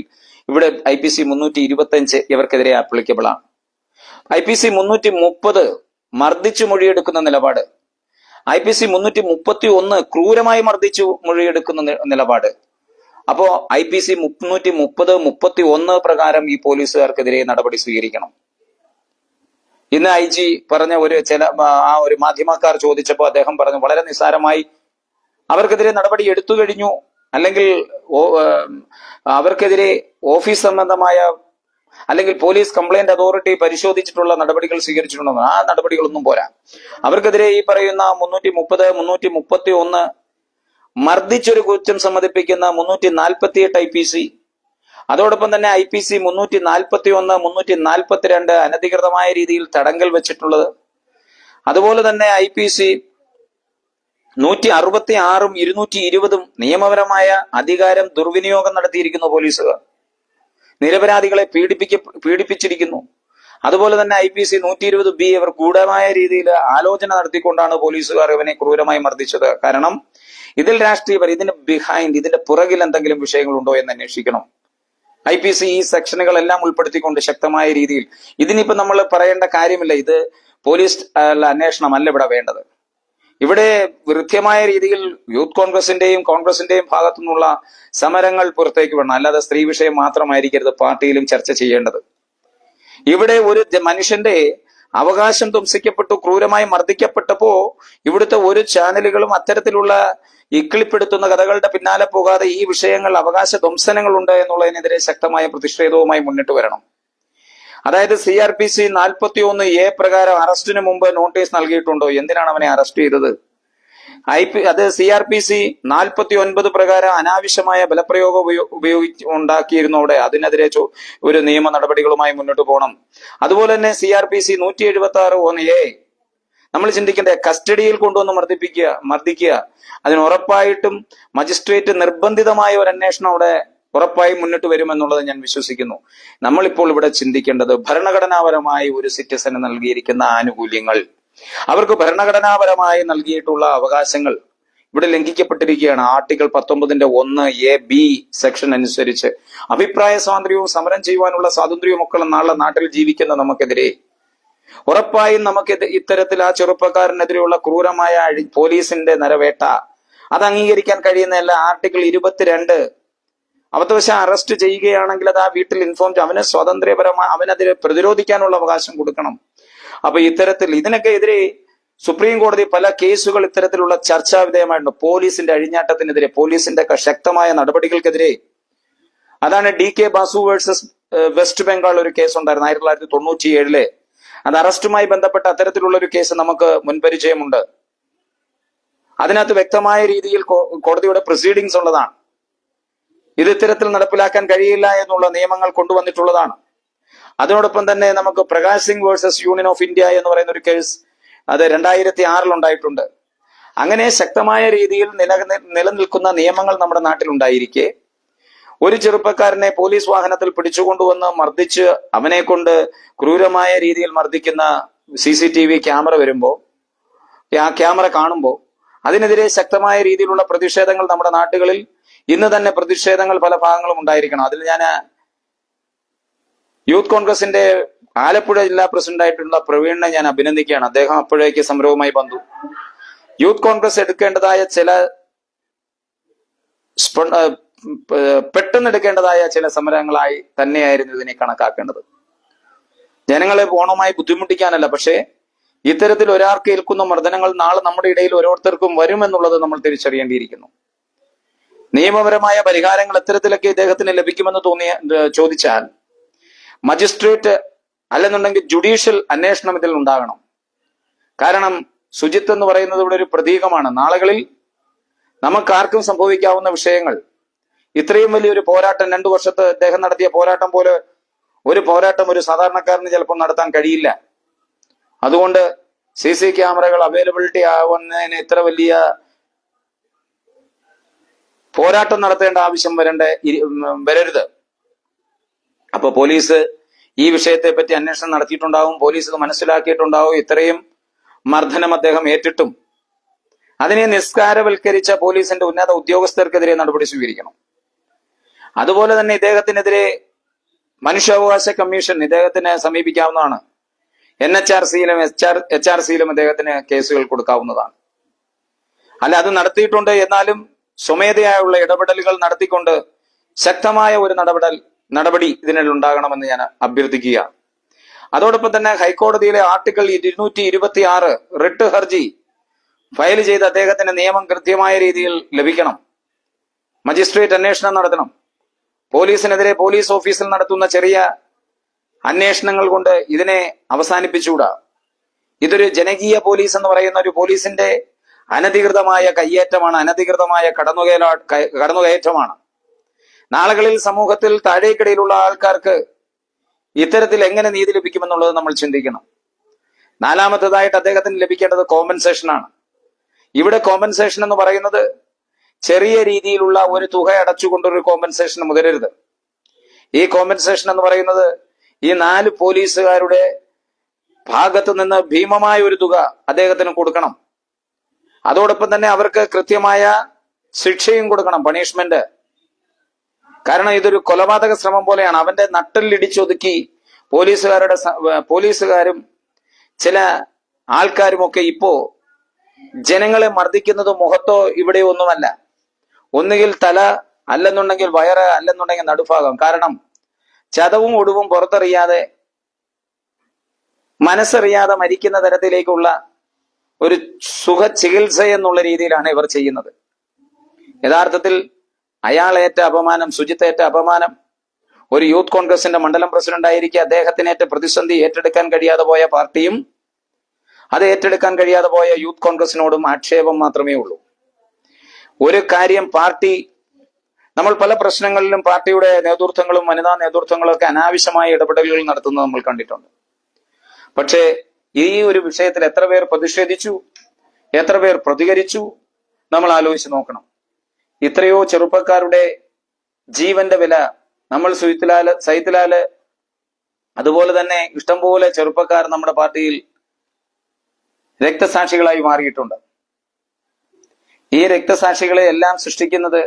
ഇവിടെ ഐ പി സി മുന്നൂറ്റി ഇരുപത്തി അഞ്ച് ഇവർക്കെതിരെ ആപ്ലിക്കബിൾ ആണ്. ഐ പി സി മുന്നൂറ്റി മുപ്പത് മർദ്ദിച്ചു മൊഴിയെടുക്കുന്ന നിലപാട്. ഐ പി സി മുന്നൂറ്റി മുപ്പത്തി ഒന്ന് ക്രൂരമായി മർദ്ദിച്ചു മൊഴിയെടുക്കുന്ന നിലപാട്. അപ്പോ ഐ പി സി മുന്നൂറ്റി മുപ്പത് മുപ്പത്തി ഒന്ന് പ്രകാരം ഈ പോലീസുകാർക്കെതിരെ നടപടി സ്വീകരിക്കണം. ഇന്ന് ഐ ജി പറഞ്ഞ ഒരു ചില ആ ഒരു മാധ്യമക്കാർ ചോദിച്ചപ്പോൾ അദ്ദേഹം പറഞ്ഞു വളരെ നിസ്സാരമായി അവർക്കെതിരെ നടപടി എടുത്തു കഴിഞ്ഞു. അല്ലെങ്കിൽ അവർക്കെതിരെ ഓഫീസ് സംബന്ധമായ അല്ലെങ്കിൽ പോലീസ് കംപ്ലൈന്റ് അതോറിറ്റി പരിശോധിച്ചിട്ടുള്ള നടപടികൾ സ്വീകരിച്ചിട്ടുണ്ടെന്ന്. ആ നടപടികളൊന്നും പോരാ. അവർക്കെതിരെ ഈ പറയുന്ന മുന്നൂറ്റി മുപ്പത് മുന്നൂറ്റി മുപ്പത്തി ഒന്ന് മർദ്ദിച്ചൊരു കുറ്റം സമ്മതിപ്പിക്കുന്ന മുന്നൂറ്റി നാൽപ്പത്തി എട്ട് ഐ പി സി അതോടൊപ്പം തന്നെ ഐ പി സി മുന്നൂറ്റി നാൽപ്പത്തി ഒന്ന് മുന്നൂറ്റി നാൽപ്പത്തിരണ്ട് അനധികൃതമായ രീതിയിൽ തടങ്കൽ വെച്ചിട്ടുള്ളത്. അതുപോലെ തന്നെ ഐ പി സി നൂറ്റി അറുപത്തി ആറും ഇരുന്നൂറ്റി ഇരുപതും നിയമപരമായ അധികാരം ദുർവിനിയോഗം നടത്തിയിരിക്കുന്നു പോലീസുകാർ. നിരപരാധികളെ പീഡിപ്പിക്ക പീഡിപ്പിച്ചിരിക്കുന്നു. അതുപോലെ തന്നെ ഐ പി സി നൂറ്റി ഇരുപത് ബി ഇവർ ഗൂഢമായ രീതിയിൽ ആലോചന നടത്തിക്കൊണ്ടാണ് പോലീസുകാർ ഇവനെ ക്രൂരമായി മർദ്ദിച്ചത്. കാരണം ഇതിൽ രാഷ്ട്രീയപര ഇതിന് ബിഹൈൻഡ് ഇതിന്റെ പുറകിൽ എന്തെങ്കിലും വിഷയങ്ങളുണ്ടോ എന്ന് അന്വേഷിക്കണം. ഐ പി സി ഈ സെക്ഷനുകളെല്ലാം ഉൾപ്പെടുത്തിക്കൊണ്ട് ശക്തമായ രീതിയിൽ. ഇതിനിപ്പോ നമ്മൾ പറയേണ്ട കാര്യമില്ല. ഇത് പോലീസ് അന്വേഷണം അല്ല ഇവിടെ വേണ്ടത്. ഇവിടെ വൃത്യമായ രീതിയിൽ യൂത്ത് കോൺഗ്രസിന്റെയും കോൺഗ്രസിന്റെയും ഭാഗത്തു നിന്നുള്ള സമരങ്ങൾ പുറത്തേക്ക് വേണം അല്ലാതെ സ്ത്രീ വിഷയം മാത്രമായിരിക്കരുത് പാർട്ടിയിലും ചർച്ച ചെയ്യേണ്ടത്. ഇവിടെ ഒരു മനുഷ്യന്റെ അവകാശം ധ്വംസിക്കപ്പെട്ടു ക്രൂരമായി മർദ്ദിക്കപ്പെട്ടപ്പോ ഇവിടുത്തെ ഒരു ചാനലുകളും അത്തരത്തിലുള്ള ഇക്കിളിപ്പെടുത്തുന്ന കഥകളുടെ പിന്നാലെ പോകാതെ ഈ വിഷയങ്ങൾ അവകാശ ധ്വംസനങ്ങളുണ്ട് എന്നുള്ളതിനെതിരെ ശക്തമായ പ്രതിഷേധവുമായി മുന്നിട്ട് വരണം. അതായത് സി ആർ പി സി നാൽപ്പത്തി ഒന്ന് എ പ്രകാരം അറസ്റ്റിന് മുമ്പ് നോട്ടീസ് നൽകിയിട്ടുണ്ടോ? എന്തിനാണ് അവനെ അറസ്റ്റ് ചെയ്തത്? ഐ പി അത് സി ആർ പി സി നാൽപ്പത്തി ഒൻപത് പ്രകാരം അനാവശ്യമായ ബലപ്രയോഗം ഉപയോഗിച്ച് ഉപയോഗിച്ച് അവിടെ അതിനെതിരെ ഒരു നിയമ നടപടികളുമായി മുന്നോട്ട് പോകണം. അതുപോലെ തന്നെ സി ആർ പി സി നൂറ്റി എഴുപത്തി ആറ് ഒന്ന് എ നമ്മൾ ചിന്തിക്കേണ്ട കസ്റ്റഡിയിൽ കൊണ്ടുവന്ന് മർദ്ദിപ്പിക്കുക മർദ്ദിക്കുക. അതിന് ഉറപ്പായിട്ടും മജിസ്ട്രേറ്റ് നിർബന്ധിതമായ ഒരു അന്വേഷണം അവിടെ ഉറപ്പായും മുന്നിട്ട് വരുമെന്നുള്ളത് ഞാൻ വിശ്വസിക്കുന്നു. നമ്മളിപ്പോൾ ഇവിടെ ചിന്തിക്കേണ്ടത് ഭരണഘടനാപരമായി ഒരു സിറ്റിസന് നൽകിയിരിക്കുന്ന ആനുകൂല്യങ്ങൾ. അവർക്ക് ഭരണഘടനാപരമായി നൽകിയിട്ടുള്ള അവകാശങ്ങൾ ഇവിടെ ലംഘിക്കപ്പെട്ടിരിക്കുകയാണ്. ആർട്ടിക്കിൾ പത്തൊമ്പതിന്റെ ഒന്ന് എ ബി സെക്ഷൻ അനുസരിച്ച് അഭിപ്രായ സ്വാതന്ത്ര്യവും സമരം ചെയ്യുവാനുള്ള സ്വാതന്ത്ര്യവും ഒക്കെ നാളെ നാട്ടിൽ ജീവിക്കുന്ന നമുക്കെതിരെ. ഉറപ്പായും നമുക്ക് ഇത്തരത്തിൽ ആ ചെറുപ്പക്കാരനെതിരെയുള്ള ക്രൂരമായ പോലീസിന്റെ നരവേട്ട അത് അംഗീകരിക്കാൻ കഴിയുന്നതല്ല ആർട്ടിക്കിൾ ഇരുപത്തിരണ്ട് അബദ്ധവശാൽ അറസ്റ്റ് ചെയ്യുകയാണെങ്കിൽ അത് ആ വീട്ടിൽ ഇൻഫോം അവന് സ്വാതന്ത്ര്യപരമായി അവനതിരെ പ്രതിരോധിക്കാനുള്ള അവകാശം കൊടുക്കണം. അപ്പൊ ഇത്തരത്തിൽ ഇതിനൊക്കെ എതിരെ സുപ്രീം കോടതി പല കേസുകൾ ഇത്തരത്തിലുള്ള ചർച്ചാ വിധേയമായിട്ടുണ്ട്. പോലീസിന്റെ അഴിഞ്ഞാട്ടത്തിനെതിരെ പോലീസിന്റെ ശക്തമായ നടപടികൾക്കെതിരെ. അതാണ് D K Basu versus West Bengal ഒരു കേസ് ഉണ്ടായിരുന്നു ആയിരത്തി തൊള്ളായിരത്തി തൊണ്ണൂറ്റി ഏഴിൽ അത് അറസ്റ്റുമായി ബന്ധപ്പെട്ട അത്തരത്തിലുള്ള ഒരു കേസ് നമുക്ക് മുൻപരിചയമുണ്ട്. അതിനകത്ത് വ്യക്തമായ രീതിയിൽ കോടതിയുടെ പ്രൊസീഡിങ്സ് ഉള്ളതാണ്. ഇത് ഇത്തരത്തിൽ നടപ്പിലാക്കാൻ കഴിയില്ല എന്നുള്ള നിയമങ്ങൾ കൊണ്ടുവന്നിട്ടുള്ളതാണ്. അതിനോടൊപ്പം തന്നെ നമുക്ക് Prakash Singh versus union of India എന്ന് പറയുന്ന ഒരു കേസ് അത് രണ്ടായിരത്തി ആറിൽ ഉണ്ടായിട്ടുണ്ട്. അങ്ങനെ ശക്തമായ രീതിയിൽ നില നിലനിൽക്കുന്ന നിയമങ്ങൾ നമ്മുടെ നാട്ടിലുണ്ടായിരിക്കെ. ഒരു ചെറുപ്പക്കാരനെ പോലീസ് വാഹനത്തിൽ പിടിച്ചുകൊണ്ടുവന്ന് മർദ്ദിച്ച് അവനെ കൊണ്ട് ക്രൂരമായ രീതിയിൽ മർദ്ദിക്കുന്ന C C T V camera വരുമ്പോൾ ആ ക്യാമറ കാണുമ്പോൾ അതിനെതിരെ ശക്തമായ രീതിയിലുള്ള പ്രതിഷേധങ്ങൾ നമ്മുടെ നാട്ടുകളിൽ ഇന്ന് തന്നെ പ്രതിഷേധങ്ങൾ പല ഭാഗങ്ങളും ഉണ്ടായിരിക്കണം. അതിൽ ഞാൻ യൂത്ത് കോൺഗ്രസിന്റെ ആലപ്പുഴ ജില്ലാ പ്രസിഡന്റ് ആയിട്ടുള്ള പ്രവീണിനെ ഞാൻ അഭിനന്ദിക്കുകയാണ്. അദ്ദേഹം അപ്പോഴേക്ക് സമരവുമായി ബന്ധു യൂത്ത് കോൺഗ്രസ് എടുക്കേണ്ടതായ ചില പെട്ടെന്ന് എടുക്കേണ്ടതായ ചില സമരങ്ങളായി തന്നെയായിരുന്നു ഇതിനെ കണക്കാക്കേണ്ടത്. ജനങ്ങളെ ഓണമായി ബുദ്ധിമുട്ടിക്കാനല്ല പക്ഷേ ഇത്തരത്തിൽ ഒരാൾക്ക് ഏൽക്കുന്ന മർദ്ദനങ്ങൾ നാളെ നമ്മുടെ ഇടയിൽ ഓരോരുത്തർക്കും വരുമെന്നുള്ളത് നമ്മൾ തിരിച്ചറിയേണ്ടിയിരിക്കുന്നു. നിയമപരമായ പരിഹാരങ്ങൾ എത്തരത്തിലൊക്കെ ഇദ്ദേഹത്തിന് ലഭിക്കുമെന്ന് തോന്നിയ ചോദിച്ചാൽ മജിസ്ട്രേറ്റ് അല്ലെന്നുണ്ടെങ്കിൽ ജുഡീഷ്യൽ അന്വേഷണം ഇതിൽ ഉണ്ടാകണം. കാരണം ശുചിത്വം എന്ന് പറയുന്നത് ഇവിടെ ഒരു പ്രതീകമാണ്. നാളുകളിൽ നമുക്കാർക്കും സംഭവിക്കാവുന്ന വിഷയങ്ങൾ. ഇത്രയും വലിയൊരു പോരാട്ടം രണ്ടു വർഷത്തെ അദ്ദേഹം നടത്തിയ പോരാട്ടം പോലെ ഒരു പോരാട്ടം ഒരു സാധാരണക്കാരന് ചിലപ്പോൾ നടത്താൻ കഴിയില്ല. അതുകൊണ്ട് സി സി ക്യാമറകൾ അവൈലബിലിറ്റി ആവുന്നതിന് ഇത്ര വലിയ പോരാട്ടം നടത്തേണ്ട ആവശ്യം വരേണ്ട വരരുത്. അപ്പൊ പോലീസ് ഈ വിഷയത്തെ പറ്റി അന്വേഷണം നടത്തിയിട്ടുണ്ടാവും. പോലീസ് ഇത് മനസ്സിലാക്കിയിട്ടുണ്ടാവും. ഇത്രയും മർദ്ദനം അദ്ദേഹം ഏറ്റിട്ടും. അതിനെ നിസ്കാരവൽക്കരിച്ച പോലീസിന്റെ ഉന്നത ഉദ്യോഗസ്ഥർക്കെതിരെ നടപടി സ്വീകരിക്കണം. അതുപോലെ തന്നെ ഇദ്ദേഹത്തിനെതിരെ മനുഷ്യാവകാശ കമ്മീഷൻ ഇദ്ദേഹത്തിന് സമീപിക്കാവുന്നതാണ്. എൻ എച്ച് ആർ സിയിലും എച്ച് ആർ എച്ച് ആർ സിയിലും ഇദ്ദേഹത്തിന് കേസുകൾ കൊടുക്കാവുന്നതാണ്. അല്ല അത് നടത്തിയിട്ടുണ്ട്. എന്നാലും സ്വമേധയായുള്ള ഇടപെടലുകൾ നടത്തിക്കൊണ്ട് ശക്തമായ ഒരു നടപടൽ നടപടി ഇതിനിൽ ഉണ്ടാകണമെന്ന് ഞാൻ അഭ്യർത്ഥിക്കുകയാണ്. അതോടൊപ്പം തന്നെ ഹൈക്കോടതിയിലെ ആർട്ടിക്കിൾ ഇരുന്നൂറ്റി ഇരുപത്തി ആറ് റിട്ട് ഹർജി ഫയൽ ചെയ്ത് അദ്ദേഹത്തിന് നിയമം കൃത്യമായ രീതിയിൽ ലഭിക്കണം. മജിസ്ട്രേറ്റ് അന്വേഷണം നടത്തണം. പോലീസിനെതിരെ പോലീസ് ഓഫീസിൽ നടത്തുന്ന ചെറിയ അന്വേഷണങ്ങൾ കൊണ്ട് ഇതിനെ അവസാനിപ്പിച്ചുകൂടാ. ഇതൊരു ജനകീയ പോലീസ് എന്ന് പറയുന്ന ഒരു പോലീസിന്റെ അനധികൃതമായ കയ്യേറ്റമാണ് അനധികൃതമായ കടന്നുകയറ്റമാണ്. നാളുകളിൽ സമൂഹത്തിൽ താഴേക്കിടയിലുള്ള ആൾക്കാർക്ക് ഇത്തരത്തിൽ എങ്ങനെ നീതി ലഭിക്കുമെന്നുള്ളത് നമ്മൾ ചിന്തിക്കണം. നാലാമത്തേതായിട്ട് അദ്ദേഹത്തിന് ലഭിക്കേണ്ടത് കോമ്പൻസേഷൻ ആണ് ഇവിടെ കോമ്പൻസേഷൻ എന്ന് പറയുന്നത് ചെറിയ രീതിയിലുള്ള ഒരു തുക അടച്ചുകൊണ്ടൊരു കോമ്പൻസേഷൻ മുതലരുത് ഈ കോമ്പൻസേഷൻ എന്ന് പറയുന്നത് ഈ നാല് പോലീസുകാരുടെ ഭാഗത്ത് നിന്ന് ഭീമമായ ഒരു തുക അദ്ദേഹത്തിന് കൊടുക്കണം. അതോടൊപ്പം തന്നെ അവർക്ക് കൃത്യമായ ശിക്ഷയും കൊടുക്കണം പണിഷ്മെന്റ്. കാരണം ഇതൊരു കൊലപാതക ശ്രമം പോലെയാണ്. അവന്റെ നട്ടലിടിച്ചൊതുക്കി പോലീസുകാരുടെ പോലീസുകാരും ചില ആൾക്കാരുമൊക്കെ ഇപ്പോ ജനങ്ങളെ മർദ്ദിക്കുന്നത് മുഖത്തോ ഇവിടെ ഒന്നുമല്ല. ഒന്നുകിൽ തല അല്ലെന്നുണ്ടെങ്കിൽ വയറ് അല്ലെന്നുണ്ടെങ്കിൽ നടുഭാഗം. കാരണം ചതവും ഒടുവും പുറത്തറിയാതെ മനസ്സറിയാതെ മരിക്കുന്ന തരത്തിലേക്കുള്ള ഒരു സുഖ ചികിത്സ എന്നുള്ള രീതിയിലാണ് ഇവർ ചെയ്യുന്നത്. യഥാർത്ഥത്തിൽ അയാളേറ്റ അപമാനം ശുചിത്തേറ്റ അപമാനം. ഒരു യൂത്ത് കോൺഗ്രസിന്റെ മണ്ഡലം പ്രസിഡന്റ് ആയിരിക്കെ അദ്ദേഹത്തിനേറ്റ പ്രതിസന്ധി ഏറ്റെടുക്കാൻ കഴിയാതെ പോയ പാർട്ടിയും അത് ഏറ്റെടുക്കാൻ കഴിയാതെ പോയ യൂത്ത് കോൺഗ്രസിനോടും ആക്ഷേപം മാത്രമേ ഉള്ളൂ. ഒരു കാര്യം പാർട്ടി നമ്മൾ പല പ്രശ്നങ്ങളിലും പാർട്ടിയുടെ നേതൃത്വങ്ങളും വനിതാ നേതൃത്വങ്ങളും ഒക്കെ അനാവശ്യമായ ഇടപെടലുകൾ നടത്തുന്നത് നമ്മൾ കണ്ടിട്ടുണ്ട്. പക്ഷേ ഈ ഒരു വിഷയത്തിൽ എത്ര പേർ പ്രതിഷേധിച്ചു എത്ര പേർ പ്രതികരിച്ചു നമ്മൾ ആലോചിച്ച് നോക്കണം. ഇത്രയോ ചെറുപ്പക്കാരുടെ ജീവന്റെ വില നമ്മൾ സുഹിത്ലാൽ സൈത്ലാൽ അതുപോലെ തന്നെ ഇഷ്ടംപോലെ ചെറുപ്പക്കാർ നമ്മുടെ പാർട്ടിയിൽ രക്തസാക്ഷികളായി മാറിയിട്ടുണ്ട്. ഈ രക്തസാക്ഷികളെ എല്ലാം സൃഷ്ടിക്കുന്നത്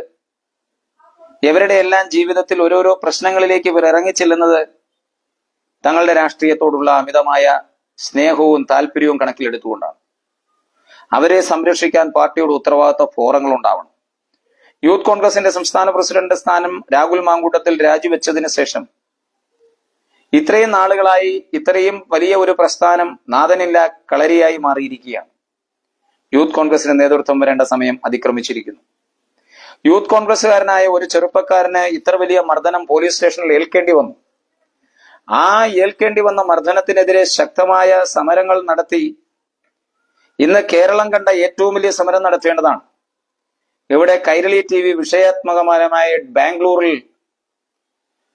ഇവരുടെ എല്ലാം ജീവിതത്തിൽ ഓരോരോ പ്രശ്നങ്ങളിലേക്ക് ഇവർ ഇറങ്ങിച്ചെല്ലുന്നത് തങ്ങളുടെ രാഷ്ട്രീയത്തോടുള്ള അമിതമായ സ്നേഹവും താല്പര്യവും കണക്കിലെടുത്തുകൊണ്ടാണ്. അവരെ സംരക്ഷിക്കാൻ പാർട്ടിയുടെ ഉത്തരവാദിത്ത ഫോറങ്ങൾ ഉണ്ടാവണം യൂത്ത് കോൺഗ്രസിന്റെ സംസ്ഥാന പ്രസിഡന്റ് സ്ഥാനം രാഹുൽ മാങ്കൂട്ടത്തിൽ രാജിവെച്ചതിന് ശേഷം ഇത്രയും നാളുകളായി ഇത്രയും വലിയ ഒരു പ്രസ്ഥാനം നാഥനില്ല കളരിയായി മാറിയിരിക്കുകയാണ്. യൂത്ത് കോൺഗ്രസിന് നേതൃത്വം വരേണ്ട സമയം അതിക്രമിച്ചിരിക്കുന്നു. യൂത്ത് കോൺഗ്രസ്സുകാരനായ ഒരു ചെറുപ്പക്കാരന് ഇത്ര വലിയ മർദ്ദനം പോലീസ് സ്റ്റേഷനിൽ ഏൽക്കേണ്ടി വന്നു. ആ ഏൽക്കേണ്ടി വന്ന മർദ്ദനത്തിനെതിരെ ശക്തമായ സമരങ്ങൾ നടത്തി ഇന്ന് കേരളം കണ്ട ഏറ്റവും വലിയ സമരം നടത്തേണ്ടതാണ്. ഇവിടെ കൈരളി ടി വി വിഷയാത്മകമായ ബാംഗ്ലൂരിൽ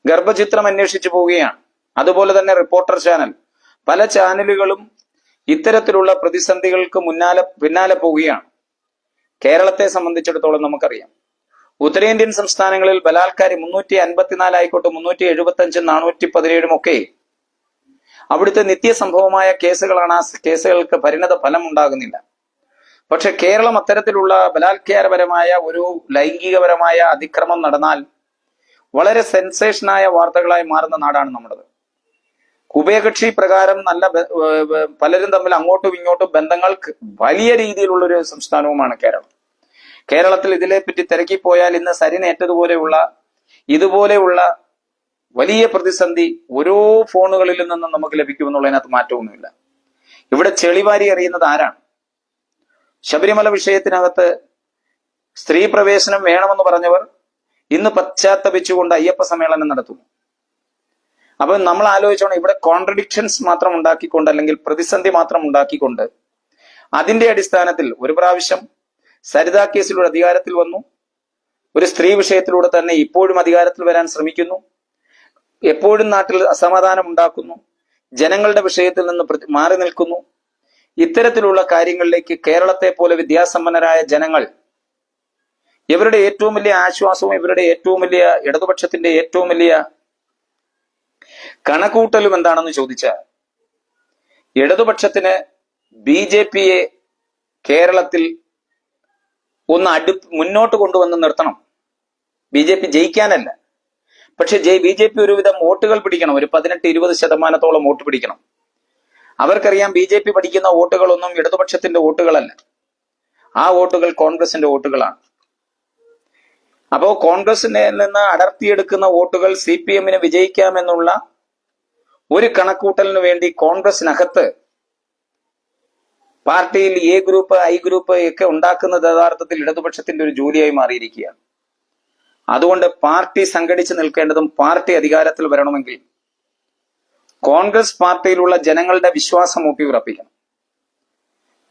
ഗർഭചിത്രം അന്വേഷിച്ചു പോവുകയാണ്. അതുപോലെ തന്നെ റിപ്പോർട്ടർ ചാനൽ. പല ചാനലുകളും ഇത്തരത്തിലുള്ള പ്രതിസന്ധികൾക്ക് മുന്നാലെ പിന്നാലെ പോവുകയാണ്. കേരളത്തെ സംബന്ധിച്ചിടത്തോളം നമുക്കറിയാം. ഉത്തരേന്ത്യൻ സംസ്ഥാനങ്ങളിൽ ബലാത്കാരി മുന്നൂറ്റി അൻപത്തിനാല് ആയിക്കോട്ടെ മുന്നൂറ്റി എഴുപത്തി അഞ്ചും നാനൂറ്റി പതിനേഴും ഒക്കെ അവിടുത്തെ നിത്യസംഭവമായ കേസുകളാണ് ആ കേസുകൾക്ക് പരിണത ഫലം ഉണ്ടാകുന്നില്ല പക്ഷെ കേരളം അത്തരത്തിലുള്ള ബലാത്കാരപരമായ ഒരു ലൈംഗികപരമായ അതിക്രമം നടന്നാൽ വളരെ സെൻസേഷനായ വാർത്തകളായി മാറുന്ന നാടാണ് നമ്മുടേത്. ഉഭയകക്ഷി പ്രകാരം നല്ല പലരും തമ്മിൽ അങ്ങോട്ടും ഇങ്ങോട്ടും ബന്ധങ്ങൾ വലിയ രീതിയിലുള്ള ഒരു സംസ്ഥാനവുമാണ് കേരളം. കേരളത്തിൽ ഇതിനെപ്പറ്റി തിരക്കിപ്പോയാൽ ഇന്ന് സരിനേറ്റതുപോലെയുള്ള ഇതുപോലെയുള്ള വലിയ പ്രതിസന്ധി ഓരോ ഫോണുകളിൽ നിന്നും നമുക്ക് ലഭിക്കുമെന്നുള്ളതിനകത്ത് മാറ്റമൊന്നുമില്ല. ഇവിടെ ചെളിവാരി അറിയുന്നത് ആരാണ്? ശബരിമല വിഷയത്തിനകത്ത് സ്ത്രീ പ്രവേശനം വേണമെന്ന് പറഞ്ഞവർ ഇന്ന് പശ്ചാത്തപിച്ചുകൊണ്ട് അയ്യപ്പ സമ്മേളനം നടത്തുന്നു. അപ്പൊ നമ്മൾ ആലോചിച്ചോണം ഇവിടെ കോൺട്രഡിക്ഷൻസ് മാത്രം ഉണ്ടാക്കിക്കൊണ്ട് അല്ലെങ്കിൽ പ്രതിസന്ധി മാത്രം ഉണ്ടാക്കിക്കൊണ്ട് അതിന്റെ അടിസ്ഥാനത്തിൽ ഒരു പ്രാവശ്യം സരിതാ കേസിലൂടെ അധികാരത്തിൽ വന്നു. ഒരു സ്ത്രീ വിഷയത്തിലൂടെ തന്നെ ഇപ്പോഴും അധികാരത്തിൽ വരാൻ ശ്രമിക്കുന്നു. എപ്പോഴും നാട്ടിൽ അസമാധാനം ഉണ്ടാക്കുന്നു. ജനങ്ങളുടെ വിഷയത്തിൽ നിന്ന് മാറി നിൽക്കുന്നു. ഇത്തരത്തിലുള്ള കാര്യങ്ങളിലേക്ക് കേരളത്തെ പോലെ വിദ്യാസമ്പന്നരായ ജനങ്ങൾ ഇവരുടെ ഏറ്റവും വലിയ ആശ്വാസവും ഇവരുടെ ഏറ്റവും വലിയ ഇടതുപക്ഷത്തിന്റെ ഏറ്റവും വലിയ കണക്കൂട്ടലും എന്താണെന്ന് ചോദിച്ചാൽ ഇടതുപക്ഷത്തിന് ബി ജെ പിയെ കേരളത്തിൽ ഒന്ന് അടു മുന്നോട്ട് കൊണ്ടുവന്ന് നിർത്തണം. ബി ജെ പി ജയിക്കാനല്ല. പക്ഷെ ജെ ബി ജെ പി ഒരുവിധം വോട്ടുകൾ പിടിക്കണം. ഒരു പതിനെട്ട് ഇരുപത് ശതമാനത്തോളം വോട്ട് പിടിക്കണം. അവർക്കറിയാം ബി ജെ പി പഠിക്കുന്ന വോട്ടുകളൊന്നും ഇടതുപക്ഷത്തിന്റെ വോട്ടുകളല്ല. ആ വോട്ടുകൾ കോൺഗ്രസിന്റെ വോട്ടുകളാണ്. അപ്പോ കോൺഗ്രസിനെ നിന്ന് അടർത്തിയെടുക്കുന്ന വോട്ടുകൾ സി പി എമ്മിന് വിജയിക്കാമെന്നുള്ള ഒരു കണക്കൂട്ടലിന് വേണ്ടി കോൺഗ്രസിനകത്ത് പാർട്ടിയിൽ എ ഗ്രൂപ്പ് ഐ ഗ്രൂപ്പ് ഒക്കെ ഉണ്ടാക്കുന്നത് യഥാർത്ഥത്തിൽ ഇടതുപക്ഷത്തിന്റെ ഒരു ജോലിയായി മാറിയിരിക്കുകയാണ്. അതുകൊണ്ട് പാർട്ടി സംഘടിച്ചു നിൽക്കേണ്ടതും പാർട്ടി അധികാരത്തിൽ വരണമെങ്കിൽ കോൺഗ്രസ് പാർട്ടിയിലുള്ള ജനങ്ങളുടെ വിശ്വാസം ഊട്ടിയുറപ്പിക്കണം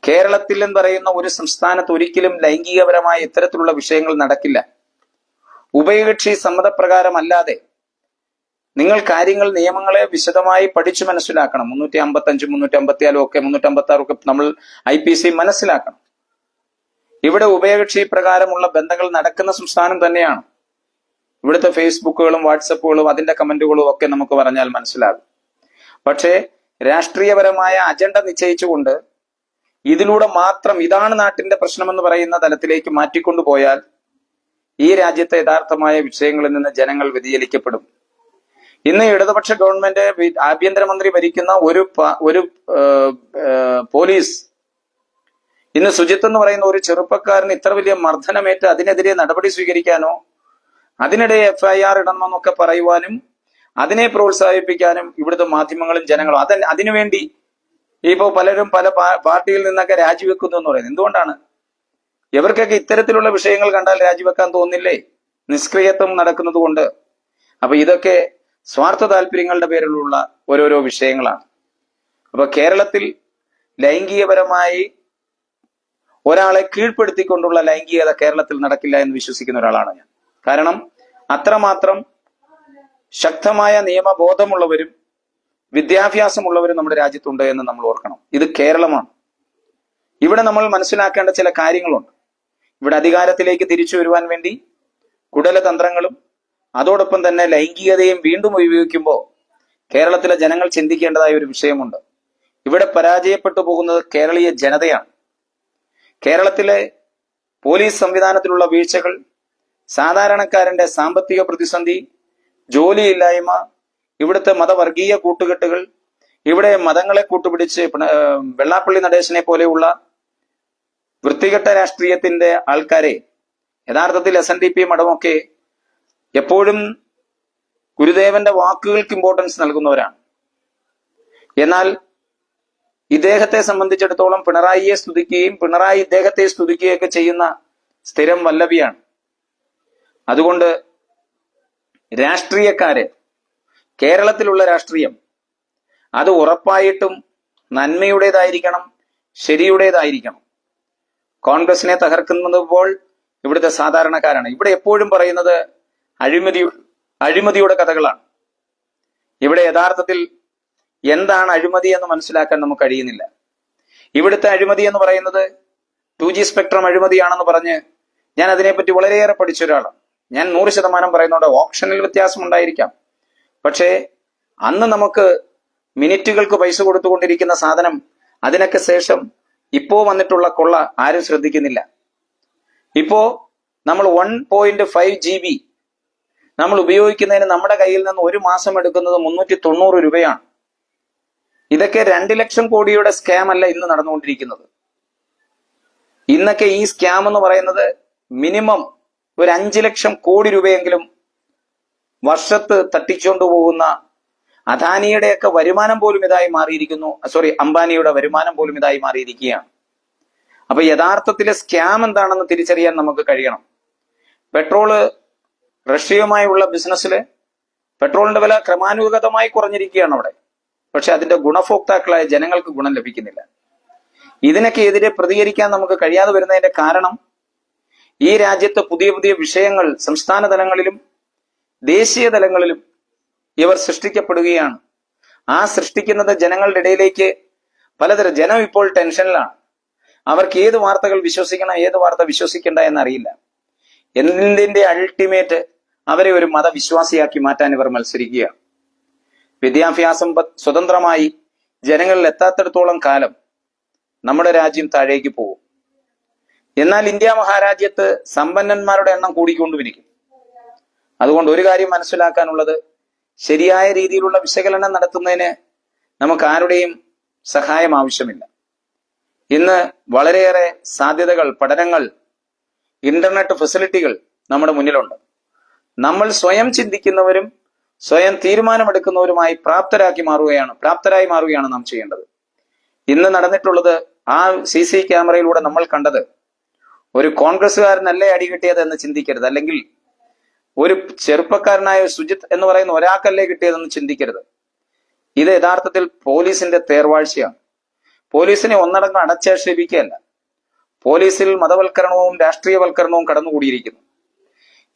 കേരളത്തിൽ എന്ന് പറയുന്ന ഒരു സംസ്ഥാനത്ത് ഒരിക്കലും ലൈംഗികപരമായ ഇത്തരത്തിലുള്ള വിഷയങ്ങൾ നടക്കില്ല. ഉഭയകക്ഷി സമ്മതപ്രകാരമല്ലാതെ നിങ്ങൾ കാര്യങ്ങൾ നിയമങ്ങളെ വിശദമായി പഠിച്ചു മനസ്സിലാക്കണം. മുന്നൂറ്റി അമ്പത്തി അഞ്ച് മുന്നൂറ്റി അമ്പത്തി അമ്പത്തിയാലും ഒക്കെ മുന്നൂറ്റി അമ്പത്തി ആറും ഒക്കെ നമ്മൾ ഐ പി സി മനസ്സിലാക്കണം. ഇവിടെ ഉഭയകക്ഷി പ്രകാരമുള്ള ബന്ധങ്ങൾ നടക്കുന്ന സംസ്ഥാനം തന്നെയാണ്. ഇവിടുത്തെ ഫേസ്ബുക്കുകളും വാട്സപ്പുകളും അതിന്റെ കമന്റുകളും ഒക്കെ നമുക്ക് പറഞ്ഞാൽ മനസ്സിലാകും. പക്ഷേ രാഷ്ട്രീയപരമായ അജണ്ട നിശ്ചയിച്ചുകൊണ്ട് ഇതിലൂടെ മാത്രം ഇതാണ് നാട്ടിന്റെ പ്രശ്നമെന്ന് പറയുന്ന തലത്തിലേക്ക് മാറ്റിക്കൊണ്ടുപോയാൽ ഈ രാജ്യത്തെ യഥാർത്ഥമായ വിഷയങ്ങളിൽ നിന്ന് ജനങ്ങൾ വ്യതിചലിക്കപ്പെടും. ഇന്ന് ഇടതുപക്ഷ ഗവൺമെന്റ് ആഭ്യന്തരമന്ത്രി ഭരിക്കുന്ന ഒരു ഒരു പോലീസ് ഇന്ന് സുജിത്ത് എന്ന് പറയുന്ന ഒരു ചെറുപ്പക്കാരന് ഇത്ര വലിയ മർദ്ദനമേറ്റ് അതിനെതിരെ നടപടി സ്വീകരിക്കാനോ അതിനിടെ എഫ്ഐആർ ഇടണമെന്നൊക്കെ പറയുവാനും അതിനെ പ്രോത്സാഹിപ്പിക്കാനും ഇവിടുത്തെ മാധ്യമങ്ങളും ജനങ്ങളും അത് അതിനുവേണ്ടി ഇപ്പോൾ പലരും പല പാർട്ടിയിൽ നിന്നൊക്കെ രാജിവെക്കുന്നു എന്ന് പറയുന്നത്. എന്തുകൊണ്ടാണ്? ഇവർക്കൊക്കെ ഇത്തരത്തിലുള്ള വിഷയങ്ങൾ കണ്ടാൽ രാജിവെക്കാൻ തോന്നില്ലേ? നിഷ്ക്രിയത്വം നടക്കുന്നത് കൊണ്ട്. അപ്പൊ ഇതൊക്കെ സ്വാർത്ഥ താല്പര്യങ്ങളുടെ പേരിലുള്ള ഓരോരോ വിഷയങ്ങളാണ്. അപ്പൊ കേരളത്തിൽ ലൈംഗികപരമായി ഒരാളെ കീഴ്പ്പെടുത്തിക്കൊണ്ടുള്ള ലൈംഗികത കേരളത്തിൽ നടക്കില്ല എന്ന് വിശ്വസിക്കുന്ന ഒരാളാണ് ഞാൻ. കാരണം അത്രമാത്രം ശക്തമായ നിയമബോധമുള്ളവരും വിദ്യാഭ്യാസമുള്ളവരും നമ്മുടെ രാജ്യത്തുണ്ട് എന്ന് നമ്മൾ ഓർക്കണം. ഇത് കേരളമാണ്. ഇവിടെ നമ്മൾ മനസ്സിലാക്കേണ്ട ചില കാര്യങ്ങളുണ്ട്. ഇവിടെ അധികാരത്തിലേക്ക് തിരിച്ചു വരുവാൻ വേണ്ടി കുടലതന്ത്രങ്ങളും അതോടൊപ്പം തന്നെ ലൈംഗികതയും വീണ്ടും ഉപയോഗിക്കുമ്പോൾ കേരളത്തിലെ ജനങ്ങൾ ചിന്തിക്കേണ്ടതായ ഒരു വിഷയമുണ്ട്. ഇവിടെ പരാജയപ്പെട്ടു പോകുന്നത് കേരളീയ ജനതയാണ്. കേരളത്തിലെ പോലീസ് സംവിധാനത്തിലുള്ള വീഴ്ചകൾ സാധാരണക്കാരന്റെ സാമ്പത്തിക പ്രതിസന്ധി ജോലിയില്ലായ്മ ഇവിടുത്തെ മതവർഗീയ കൂട്ടുകെട്ടുകൾ ഇവിടെ മതങ്ങളെ കൂട്ടുപിടിച്ച് വെള്ളാപ്പള്ളി നടേശനെ പോലെയുള്ള വൃത്തികെട്ട രാഷ്ട്രീയത്തിന്റെ ആൾക്കാരെ യഥാർത്ഥത്തിൽ എസ് എൻ ഡി പി മഠമൊക്കെ എപ്പോഴും ഗുരുദേവന്റെ വാക്കുകൾക്ക് ഇമ്പോർട്ടൻസ് നൽകുന്നവരാണ്. എന്നാൽ ഇദ്ദേഹത്തെ സംബന്ധിച്ചിടത്തോളം പിണറായിയെ സ്തുതിക്കുകയും പിണറായി ഇദ്ദേഹത്തെ സ്തുതിക്കുകയൊക്കെ ചെയ്യുന്ന സ്ഥിരം വല്ലഭിയാണ്. അതുകൊണ്ട് രാഷ്ട്രീയക്കാര്. കേരളത്തിലുള്ള രാഷ്ട്രീയം. അത് ഉറപ്പായിട്ടും നന്മയുടേതായിരിക്കണം ശരിയുടേതായിരിക്കണം. കോൺഗ്രസിനെ തകർക്കുന്നത് പോൽ ഇവിടുത്തെ സാധാരണക്കാരാണ്. ഇവിടെ എപ്പോഴും പറയുന്നത് അഴിമതി അഴിമതിയുടെ കഥകളാണ്. ഇവിടെ യഥാർത്ഥത്തിൽ എന്താണ് അഴിമതി എന്ന് മനസ്സിലാക്കാൻ നമുക്ക് കഴിയുന്നില്ല. ഇവിടുത്തെ അഴിമതി എന്ന് പറയുന്നത് ടു ജി സ്പെക്ട്രം അഴിമതിയാണെന്ന് പറഞ്ഞ് ഞാൻ അതിനെപ്പറ്റി വളരെയേറെ പഠിച്ച ഒരാളാണ്. ഞാൻ നൂറ് ശതമാനം പറയുന്നുണ്ട്. ഓപ്ഷനിൽ വ്യത്യാസം ഉണ്ടായിരിക്കാം പക്ഷേ അന്ന് നമുക്ക് മിനിറ്റുകൾക്ക് പൈസ കൊടുത്തുകൊണ്ടിരിക്കുന്ന സാധനം അതിനൊക്കെ ശേഷം ഇപ്പോ വന്നിട്ടുള്ള കൊള്ള ആരും ശ്രദ്ധിക്കുന്നില്ല. ഇപ്പോ നമ്മൾ one point five G B നമ്മൾ ഉപയോഗിക്കുന്നതിന് നമ്മുടെ കയ്യിൽ നിന്ന് ഒരു മാസം എടുക്കുന്നത് മുന്നൂറ്റി തൊണ്ണൂറ് രൂപയാണ്. ഇതൊക്കെ രണ്ട് ലക്ഷം കോടിയുടെ സ്കാം അല്ല ഇന്ന് നടന്നുകൊണ്ടിരിക്കുന്നത്. ഇന്നൊക്കെ ഈ സ്കാം എന്ന് പറയുന്നത് മിനിമം ഒരു അഞ്ച് ലക്ഷം കോടി രൂപയെങ്കിലും വർഷത്ത് തട്ടിച്ചുകൊണ്ട് പോകുന്ന അദാനിയുടെയൊക്കെ വരുമാനം പോലും ഇതായി മാറിയിരിക്കുന്നു. സോറി അംബാനിയുടെ വരുമാനം പോലും ഇതായി മാറിയിരിക്കുകയാണ്. അപ്പൊ യഥാർത്ഥത്തിലെ സ്കാം എന്താണെന്ന് തിരിച്ചറിയാൻ നമുക്ക് കഴിയണം. പെട്രോൾ റഷ്യയുമായുള്ള ബിസിനസ്സിൽ പെട്രോളിന്റെ വില ക്രമാനുഗതമായി കുറഞ്ഞിരിക്കുകയാണ് അവിടെ. പക്ഷെ അതിന്റെ ഗുണഭോക്താക്കളായ ജനങ്ങൾക്ക് ഗുണം ലഭിക്കുന്നില്ല. ഇതിനൊക്കെ എതിരെ പ്രതികരിക്കാൻ നമുക്ക് കഴിയാതെ വരുന്നതിന്റെ കാരണം ഈ രാജ്യത്ത് പുതിയ പുതിയ വിഷയങ്ങൾ സംസ്ഥാന തലങ്ങളിലും ദേശീയ തലങ്ങളിലും ഇവർ സൃഷ്ടിക്കപ്പെടുകയാണ്. ആ സൃഷ്ടിക്കുന്നത് ജനങ്ങളുടെ ഇടയിലേക്ക് പലതരം ജനം ഇപ്പോൾ ടെൻഷനിലാണ്. അവർക്ക് ഏത് വാർത്തകൾ വിശ്വസിക്കണം ഏത് വാർത്ത വിശ്വസിക്കേണ്ട എന്നറിയില്ല. എന്തിന്റെ അൾട്ടിമേറ്റ് അവരെ ഒരു മതവിശ്വാസിയാക്കി മാറ്റാൻ ഇവർ മത്സരിക്കുകയാണ്. വിദ്യാഭ്യാസം സ്വതന്ത്രമായി ജനങ്ങളിൽ എത്താത്തിടത്തോളം കാലം നമ്മുടെ രാജ്യം താഴേക്ക് പോകും. എന്നാൽ ഇന്ത്യ മഹാരാജ്യത്ത് സമ്പന്നന്മാരുടെ എണ്ണം കൂടിക്കൊണ്ടുമിരിക്കും. അതുകൊണ്ട് ഒരു കാര്യം മനസ്സിലാക്കാനുള്ളത് ശരിയായ രീതിയിലുള്ള വിശകലനം നടത്തുന്നതിന് നമുക്ക് ആരുടെയും സഹായം ആവശ്യമില്ല. ഇന്ന് വളരെയേറെ സാധ്യതകൾ പഠനങ്ങൾ ഇന്റർനെറ്റ് ഫെസിലിറ്റികൾ നമ്മുടെ മുന്നിലുണ്ട്. നമ്മൾ സ്വയം ചിന്തിക്കുന്നവരും സ്വയം തീരുമാനമെടുക്കുന്നവരുമായി പ്രാപ്തരാക്കി മാറുകയാണ് പ്രാപ്തരായി മാറുകയാണ് നാം ചെയ്യേണ്ടത്. ഇന്ന് നടന്നിട്ടുള്ളത് ആ സി സി ക്യാമറയിലൂടെ നമ്മൾ കണ്ടത് ഒരു കോൺഗ്രസ്സുകാരനല്ലേ അടി കിട്ടിയത് എന്ന് ചിന്തിക്കരുത്. അല്ലെങ്കിൽ ഒരു ചെറുപ്പക്കാരനായ സുജിത് എന്ന് പറയുന്ന ഒരാൾക്കല്ലേ കിട്ടിയതെന്ന് ചിന്തിക്കരുത്. ഇത് യഥാർത്ഥത്തിൽ പോലീസിന്റെ തേർവാഴ്ചയാണ്. പോലീസിനെ ഒന്നടങ്കം അടച്ചാക്ഷേപിക്കുകയല്ല പോലീസിൽ മതവൽക്കരണവും രാഷ്ട്രീയവൽക്കരണവും കടന്നുകൂടിയിരിക്കുന്നു.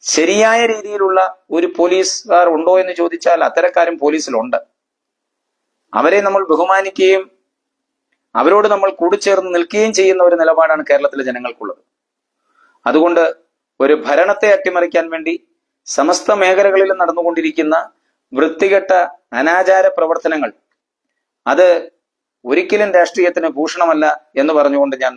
ശരിയായ രീതിയിലുള്ള ഒരു പോലീസുകാർ ഉണ്ടോ എന്ന് ചോദിച്ചാൽ അത്തരക്കാരും പോലീസിലുണ്ട്. അവരെ നമ്മൾ ബഹുമാനിക്കുകയും അവരോട് നമ്മൾ കൂടിച്ചേർന്ന് നിൽക്കുകയും ചെയ്യുന്ന ഒരു നിലപാടാണ് കേരളത്തിലെ ജനങ്ങൾക്കുള്ളത്. അതുകൊണ്ട് ഒരു ഭരണത്തെ അട്ടിമറിക്കാൻ വേണ്ടി സമസ്ത മേഖലകളിലും നടന്നുകൊണ്ടിരിക്കുന്ന വൃത്തികെട്ട അനാചാര പ്രവർത്തനങ്ങൾ അത് ഒരിക്കലും രാഷ്ട്രീയത്തിന് ഭൂഷണമല്ല എന്ന് പറഞ്ഞുകൊണ്ട് ഞാൻ